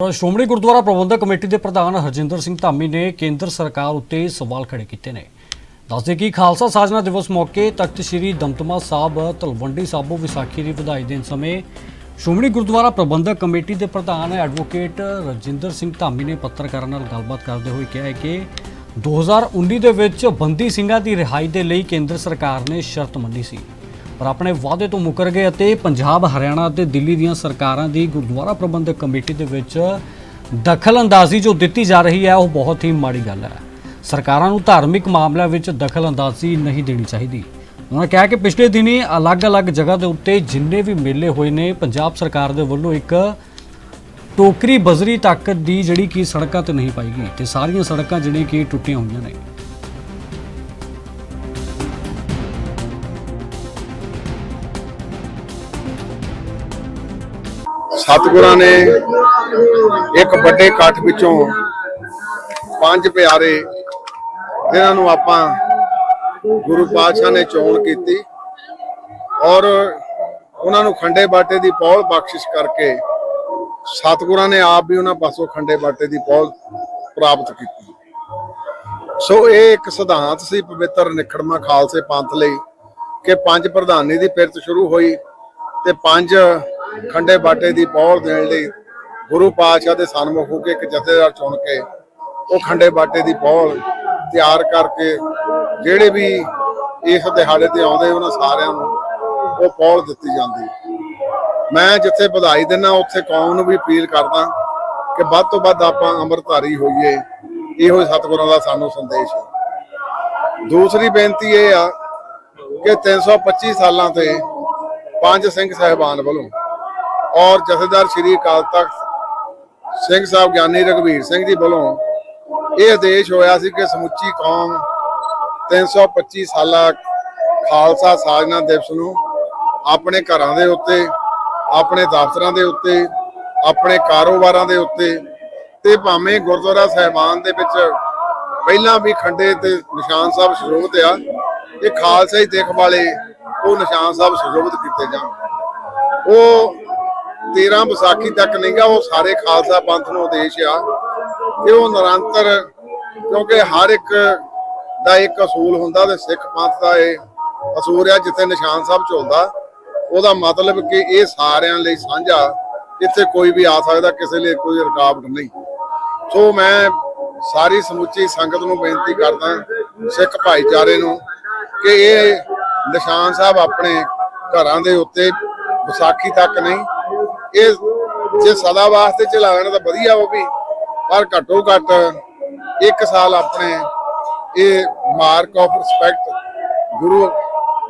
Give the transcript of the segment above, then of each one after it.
ਸ਼੍ਰੋਮਣੀ ਗੁਰਦੁਆਰਾ ਪ੍ਰਬੰਧਕ committee ਦੇ ਪ੍ਰਧਾਨ ਹਰਜਿੰਦਰ ਸਿੰਘ ਧਾਮੀ ਨੇ ਕੇਂਦਰ ਸਰਕਾਰ ਉੱਤੇ ਸਵਾਲ ਖੜੇ ਕੀਤੇ ਨੇ। ਦੱਸਦੇ ਕਿ ਖਾਲਸਾ ਸਾਜਨਾ ਦਿਵਸ ਮੌਕੇ ਤਖਤ ਸ੍ਰੀ ਦਮਦਮਾ ਸਾਹਿਬ, ਤਲਵੰਡੀ ਸਾਬੋ ਵਿਸਾਖੀ ਦੀ ਵਧਾਈ ਦੇਣ ਸਮੇਂ ਸ਼੍ਰੋਮਣੀ ਗੁਰਦੁਆਰਾ ਪ੍ਰਬੰਧਕ ਕਮੇਟੀ ਦੇ ਪ੍ਰਧਾਨ ਐਡਵੋਕੇਟ ਰਜਿੰਦਰ ਸਿੰਘ ਧਾਮੀ ਨੇ ਪੱਤਰਕਾਰਾਂ ਨਾਲ ਗੱਲਬਾਤ ਕਰਦੇ ਹੋਏ ਕਿਹਾ ਹੈ ਕਿ 2019 ਦੇ ਵਿੱਚ ਬੰਦੀ ਸਿੰਘਾਂ ਦੀ ਰਿਹਾਈ ਦੇ ਲਈ ਕੇਂਦਰ ਸਰਕਾਰ ਨੇ ਸ਼ਰਤ ਮੰਨੀ ਸੀ। ਪਰ ਆਪਣੇ ਵਾਅਦੇ ਤੋਂ ਮੁਕਰ ਗਏ ਅਤੇ ਪੰਜਾਬ, ਹਰਿਆਣਾ ਅਤੇ ਦਿੱਲੀ ਦੀਆਂ ਸਰਕਾਰਾਂ ਦੀ ਗੁਰਦੁਆਰਾ ਪ੍ਰਬੰਧਕ ਕਮੇਟੀ ਦੇ ਵਿੱਚ ਦਖਲ ਅੰਦਾਜ਼ੀ ਜੋ ਦਿੱਤੀ ਜਾ ਰਹੀ ਹੈ, ਉਹ ਬਹੁਤ ਹੀ ਮਾੜੀ ਗੱਲ ਹੈ। ਸਰਕਾਰਾਂ ਨੂੰ ਧਾਰਮਿਕ ਮਾਮਲਿਆਂ ਵਿੱਚ ਦਖਲ ਅੰਦਾਜ਼ੀ ਨਹੀਂ ਦੇਣੀ ਚਾਹੀਦੀ। ਉਹਨਾਂ ਕਿਹਾ ਕਿ ਪਿਛਲੇ ਦਿਨੀ ਅਲੱਗ-ਅਲੱਗ ਜਗ੍ਹਾ ਦੇ ਉੱਤੇ ਜਿੰਨੇ ਵੀ ਮੇਲੇ ਹੋਏ ਨੇ, ਪੰਜਾਬ ਸਰਕਾਰ ਦੇ ਵੱਲੋਂ ਇੱਕ ਟੋਕਰੀ ਬਜ਼ਰੀ ਤੱਕ ਦੀ ਜਿਹੜੀ ਕਿ ਸੜਕਾਂ ਤੇ ਨਹੀਂ ਪਾਈ ਗਈ, ਤੇ ਸਾਰੀਆਂ ਸੜਕਾਂ ਜਿਹੜੀਆਂ ਕਿ ਟੁੱਟੀਆਂ ਹੋਈਆਂ ਨੇ। ਸਤਿਗੁਰਾਂ ਨੇ ਇੱਕ ਵੱਡੇ ਇਕੱਠ ਵਿੱਚੋਂ ਪੰਜ ਪਿਆਰੇ ਜਿਨ੍ਹਾਂ ਨੂੰ ਆਪਾਂ ਗੁਰੂ ਪਾਤਸ਼ਾਹ ਨੇ ਚੋਣ ਕੀਤੀ ਔਰ ਉਹਨਾਂ ਨੂੰ ਖੰਡੇ ਬਾਟੇ ਦੀ ਪੌਲ ਬਖਸ਼ਿਸ਼ ਕਰਕੇ ਸਤਿਗੁਰਾਂ ਨੇ ਆਪ ਵੀ ਉਹਨਾਂ ਪਾਸੋਂ ਖੰਡੇ ਬਾਟੇ ਦੀ ਪੌਲ ਪ੍ਰਾਪਤ ਕੀਤੀ। ਸੋ ਇਹ ਇੱਕ ਸਿਧਾਂਤ ਸੀ ਪਵਿੱਤਰ ਨਿਖੜਮਾ ਖਾਲਸੇ ਪੰਥ ਲਈ ਕਿ ਪੰਜ ਪ੍ਰਧਾਨੀ ਦੀ ਪਿਰਤ ਸ਼ੁਰੂ ਹੋਈ ਤੇ ਪੰਜ ਖੰਡੇ ਬਾਟੇ ਦੀ ਪੌਲ ਦੇਣ ਲਈ ਗੁਰੂ ਪਾਤਸ਼ਾਹ ਦੇ ਸਨਮੁਖ ਹੋ ਕੇ ਇੱਕ ਜਥੇਦਾਰ ਚੁਣ ਕੇ ਉਹ ਖੰਡੇ ਬਾਟੇ ਦੀ ਪੌਲ ਤਿਆਰ ਕਰਕੇ ਜਿਹੜੇ ਵੀ ਇਸ ਦਿਹਾੜੇ ਤੇ ਆਉਂਦੇ ਉਹਨਾਂ ਸਾਰਿਆਂ ਨੂੰ ਉਹ ਪੌਲ ਦਿੱਤੀ ਜਾਂਦੀ। ਮੈਂ ਜਿੱਥੇ ਵਧਾਈ ਦਿੰਦਾ ਉੱਥੇ ਕੌਮ ਨੂੰ ਵੀ ਅਪੀਲ ਕਰਦਾ ਕਿ ਵੱਧ ਤੋਂ ਵੱਧ ਆਪਾਂ ਅੰਮ੍ਰਿਤਧਾਰੀ ਹੋਈਏ। ਇਹੋ ਹੀ ਸਤਿਗੁਰਾਂ ਦਾ ਸਾਨੂੰ ਸੰਦੇਸ਼ ਹੈ। ਦੂਸਰੀ ਬੇਨਤੀ ਇਹ ਆ ਕਿ 325 ਸਾਲਾਂ ਤੇ ਪੰਜ ਸਿੰਘ ਸਹਿਬਾਨ ਵੱਲੋਂ ਔਰ ਜਥੇਦਾਰ ਸ਼੍ਰੀ ਅਕਾਲ ਤਖਤ ਸਿੰਘ ਸਾਹਿਬ ਗਿਆਨੀ ਰਘਵੀਰ ਸਿੰਘ ਜੀ ਵੱਲੋਂ ਇਹ ਆਦੇਸ਼ ਹੋਇਆ ਸੀ ਕਿ ਸਮੁੱਚੀ ਕੌਮ 325 ਸਾਲਾ ਖਾਲਸਾ ਸਾਜਨਾ ਦਿਵਸ ਨੂੰ ਆਪਣੇ ਘਰਾਂ ਦੇ ਉੱਤੇ, ਆਪਣੇ ਦਫ਼ਤਰਾਂ ਦੇ ਉੱਤੇ, ਆਪਣੇ ਕਾਰੋਬਾਰਾਂ ਦੇ ਉੱਤੇ ਤੇ ਭਾਵੇਂ ਗੁਰਦੁਆਰਾ ਸਾਹਿਬਾਨ ਦੇ ਵਿੱਚ ਪਹਿਲਾਂ ਵੀ ਖੰਡੇ ਤੇ ਨਿਸ਼ਾਨ ਸਾਹਿਬ ਸਰੋਵਤ ਆ, ਇਹ ਖਾਲਸਾ ਹੀ ਦੇਖ ਵਾਲੇ ਉਹ ਨਿਸ਼ਾਨ ਸਾਹਿਬ ਸਰੋਵਤ ਕੀਤੇ ਜਾਣ। ਉਹ 13 ਵਿਸਾਖੀ ਤੱਕ ਨਹੀਂਗਾ, ਉਹ ਸਾਰੇ ਖਾਲਸਾ ਪੰਥ ਨੂੰ ਉਦੇਸ਼ ਆ ਕਿ ਉਹ ਨਿਰੰਤਰ, ਕਿਉਂਕਿ ਹਰ ਇੱਕ ਦਾ ਇੱਕ ਅਸੂਲ ਹੁੰਦਾ ਤੇ ਸਿੱਖ ਪੰਥ ਦਾ ਇਹ ਅਸੂਲ ਆ, ਜਿੱਥੇ ਨਿਸ਼ਾਨ ਸਾਹਿਬ ਝੋਲਦਾ। ਉਹਦਾ ਮਤਲਬ ਕਿ ਇਹ ਸਾਰਿਆਂ ਲਈ ਸਾਂਝਾ, ਇੱਥੇ ਕੋਈ ਵੀ ਆ ਸਕਦਾ, ਕਿਸੇ ਲਈ ਕੋਈ ਰੁਕਾਵਟ ਨਹੀਂ। ਸੋ ਮੈਂ ਸਾਰੀ ਸਮੁੱਚੀ ਸੰਗਤ ਨੂੰ ਬੇਨਤੀ ਕਰਦਾ ਸਿੱਖ ਭਾਈਚਾਰੇ ਨੂੰ ਕਿ ਇਹ ਨਿਸ਼ਾਨ ਸਾਹਿਬ ਆਪਣੇ ਘਰਾਂ ਦੇ ਉੱਤੇ ਵਿਸਾਖੀ ਤੱਕ ਨਹੀਂ ਇਹ ਜੇ ਸਦਾ ਵਾਸਤੇ ਚਲਾਉਣ ਤਾਂ ਵਧੀਆ ਉਹ ਵੀ, ਪਰ ਘੱਟੋ ਘੱਟ ਇੱਕ ਸਾਲ ਆਪਣੇ ਇਹ ਮਾਰਕ ਆਫ ਰਿਸਪੈਕਟ ਗੁਰੂ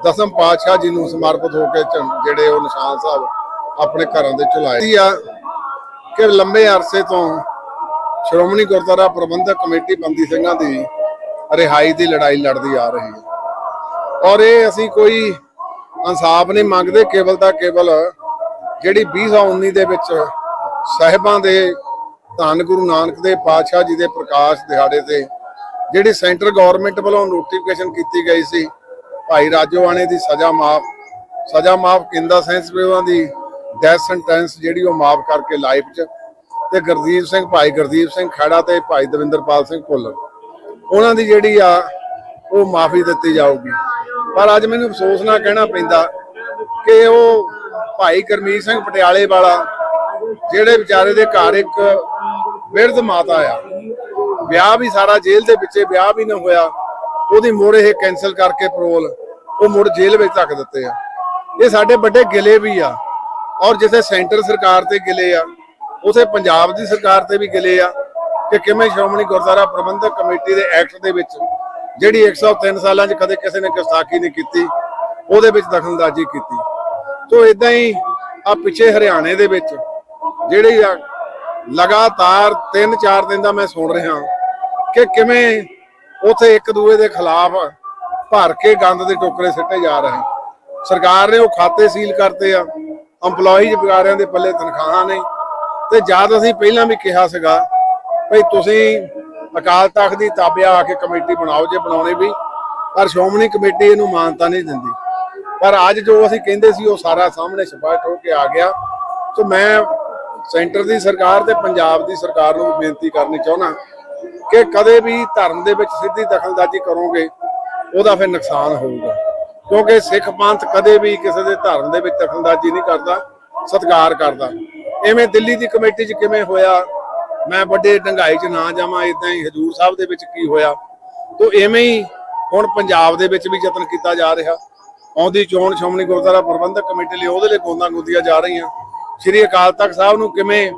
ਦਸਮ ਪਾਤਸ਼ਾਹ ਜੀ ਨੂੰ ਸਮਰਪਿਤ ਹੋ ਕੇ ਜਿਹੜੇ ਉਹ ਨਿਸ਼ਾਨ ਸਾਹਿਬ ਆਪਣੇ ਘਰਾਂ ਦੇ ਚਲਾਏ ਆ ਕਿ ਲੰਬੇ ਅਰਸੇ ਤੋਂ ਸ਼੍ਰੋਮਣੀ ਗੁਰਦੁਆਰਾ ਪ੍ਰਬੰਧਕ ਕਮੇਟੀ ਬੰਦੀ ਸਿੰਘਾਂ ਦੀ ਰਿਹਾਈ ਦੀ ਲੜਾਈ ਲੜਦੀ ਆ ਰਹੀ ਹੈ। ਔਰ ਇਹ ਅਸੀਂ ਕੋਈ ਇਨਸਾਫ ਨਹੀਂ ਮੰਗਦੇ, ਕੇਵਲ ਤਾਂ ਕੇਵਲ ਜਿਹੜੀ 2019 ਦੇ ਵਿੱਚ ਸਾਹਿਬਾਂ ਦੇ, ਧੰਨ ਗੁਰੂ ਨਾਨਕ ਦੇ ਪਾਤਸ਼ਾਹ ਜੀ ਦੇ ਪ੍ਰਕਾਸ਼ ਦਿਹਾੜੇ ਤੇ ਜਿਹੜੀ ਸੈਂਟਰ ਗਵਰਨਮੈਂਟ ਵੱਲੋਂ ਨੋਟੀਫਿਕੇਸ਼ਨ ਕੀਤੀ ਗਈ ਸੀ, ਭਾਈ ਰਾਜੋਆਣੇ ਦੀ ਸਜ਼ਾ ਮਾਫ ਸਜ਼ਾ ਮਾਫ ਕਿੰਦਾ ਸੈਂਸ ਵੀ ਉਹਨਾਂ ਦੀ ਡੈਥ ਸੈਂਟੈਂਸ ਜਿਹੜੀ ਉਹ ਮਾਫ ਕਰਕੇ ਲਾਈਫ 'ਚ ਤੇ ਗੁਰਦੀਪ ਸਿੰਘ, ਭਾਈ ਗੁਰਦੀਪ ਸਿੰਘ ਖੜਾ ਤੇ ਭਾਈ ਦਵਿੰਦਰਪਾਲ ਸਿੰਘ ਭੁੱਲਰ। ਉਹਨਾਂ ਦੀ ਜਿਹੜੀ ਆ, ਉਹ ਮਾਫੀ ਦਿੱਤੀ ਜਾਊਗੀ। ਪਰ ਅੱਜ ਮੈਨੂੰ ਅਫਸੋਸ ਨਾਲ ਕਹਿਣਾ ਪੈਂਦਾ ਕਿ ਉਹ ਭਾਈ ਗਰਮੀਤ ਸਿੰਘ ਪਟਿਆਲੇ ਵਾਲਾ, ਜਿਹੜੇ ਵਿਚਾਰੇ ਦੇ ਘਰ ਇੱਕ ਬਿਰਧ ਮਾਤਾ ਆ। ਵਿਆਹ ਵੀ ਸਾਰਾ ਜੇਲ੍ਹ ਦੇ ਵਿੱਚੇ, ਵਿਆਹ ਵੀ ਨਾ ਹੋਇਆ, ਉਹਦੀ ਮੁੜ ਇਹ ਕੈਨਸਲ ਕਰਕੇ ਪਰੋਲ ਉਹ ਮੁੜ ਜੇਲ੍ਹ ਵਿੱਚ ਧੱਕ ਦਿੱਤੇ ਆ। ਇਹ ਸਾਡੇ ਵੱਡੇ ਗਿਲੇ ਵੀ ਆ, ਔਰ ਜਿੱਥੇ ਸੈਂਟਰ ਸਰਕਾਰ ਤੇ ਗਿਲੇ ਆ, ਉਥੇ ਪੰਜਾਬ ਦੀ ਸਰਕਾਰ ਤੇ ਵੀ ਗਿਲੇ ਆ, ਕਿ ਕਿਵੇਂ ਸ਼੍ਰੋਮਣੀ ਗੁਰਦੁਆਰਾ ਪ੍ਰਬੰਧਕ ਕਮੇਟੀ ਦੇ ਐਕਟ ਦੇ ਵਿੱਚ, ਜਿਹੜੀ 103 ਸਾਲਾਂ 'ਚ ਕਦੇ ਕਿਸੇ ਨੇ ਗੁਸਤਾਖੀ ਨਹੀਂ ਕੀਤੀ, ਉਹਦੇ ਵਿੱਚ ਦਖਲਅੰਦਾਜ਼ੀ ਕੀਤੀ। ਤੋਂ ਇਦਾਂ ਹੀ ਆ ਪਿੱਛੇ ਹਰਿਆਣੇ ਦੇ ਵਿੱਚ ਜਿਹੜੀ ਆ ਲਗਾਤਾਰ 3-4 ਦਿਨ ਦਾ ਮੈਂ ਸੁਣ ਰਿਹਾ ਕਿ ਕਿਵੇਂ ਉਥੇ ਇੱਕ ਦੂਏ ਦੇ ਖਿਲਾਫ ਭਰ ਕੇ ਗੰਦ ਦੇ ਟੋਕਰੇ ਸਿੱਟੇ ਜਾ ਰਹੇ ਸਰਕਾਰ ਨੇ ਉਹ ਖਾਤੇ ਸੀਲ ਕਰਤੇ ਆ, EMPLOYEES ਵਿਚਾਰਿਆਂ ਦੇ ਪੱਲੇ ਤਨਖਾਹਾਂ ਨਹੀਂ ਤੇ ਜਦ ਅਸੀਂ ਪਹਿਲਾਂ ਵੀ ਕਿਹਾ ਸੀਗਾ ਭਈ ਤੁਸੀਂ ਅਕਾਲ ਤਖਤ ਦੀ ਤਾਬਿਆ ਆ ਕੇ ਕਮੇਟੀ ਬਣਾਓ ਜੇ ਬਣਾਉਣੇ ਵੀ, ਪਰ ਸ਼੍ਰੋਮਣੀ ਕਮੇਟੀ ਇਹਨੂੰ ਮਾਨਤਾ ਨਹੀਂ ਦਿੰਦੀ। ਪਰ ਅੱਜ ਜੋ ਅਸੀਂ ਕਹਿੰਦੇ ਸੀ, ਉਹ ਸਾਰਾ ਸਾਹਮਣੇ ਸਪਸ਼ਟ ਹੋ ਕੇ ਆ ਗਿਆ। ਸੋ ਮੈਂ ਸੈਂਟਰ ਦੀ ਸਰਕਾਰ ਤੇ ਪੰਜਾਬ ਦੀ ਸਰਕਾਰ ਨੂੰ ਬੇਨਤੀ ਕਰਨੀ ਚਾਹੁੰਦਾ ਕਿ ਕਦੇ ਵੀ ਧਰਮ ਦੇ ਵਿੱਚ ਸਿੱਧੀ ਦਖਲਅੰਦਾਜ਼ੀ ਕਰੋਗੇ, ਉਹਦਾ ਫਿਰ ਨੁਕਸਾਨ ਹੋਊਗਾ। ਕਿਉਂਕਿ ਸਿੱਖ ਪੰਥ ਕਦੇ ਵੀ ਕਿਸੇ ਦੇ ਧਰਮ ਦੇ ਵਿੱਚ ਦਖਲਅੰਦਾਜ਼ੀ ਨਹੀਂ ਕਰਦਾ, ਸਤਿਕਾਰ ਕਰਦਾ। ਐਵੇਂ ਦਿੱਲੀ ਦੀ ਕਮੇਟੀ 'ਚ ਕਿਵੇਂ ਹੋਇਆ? ਮੈਂ ਵੱਡੇ ਡੰਗਾਈ 'ਚ ਨਾ ਜਾਵਾਂ ਇਦਾਂ ਹੀ ਹਜੂਰ ਸਾਹਿਬ ਦੇ ਵਿੱਚ ਕੀ ਹੋਇਆ? ਤੋ ਐਵੇਂ ਹੀ ਹੁਣ ਪੰਜਾਬ ਦੇ ਵਿੱਚ ਵੀ ਯਤਨ ਕੀਤਾ ਜਾ ਰਿਹਾ। ਆਉਂਦੀ ਚੋਣ ਸ਼੍ਰੋਮਣੀ ਗੁਰਦੁਆਰਾ ਪ੍ਰਬੰਧਕ ਕਮੇਟੀ ਲਈ ਉਹਦੇ ਲਈ ਗੋਦਾਂ ਗੁੰਦੀਆਂ ਜਾ ਰਹੀਆਂ। ਸ਼੍ਰੀ ਅਕਾਲ ਤਖਤ ਸਾਹਿਬ ਨੂੰ ਕਿਵੇਂ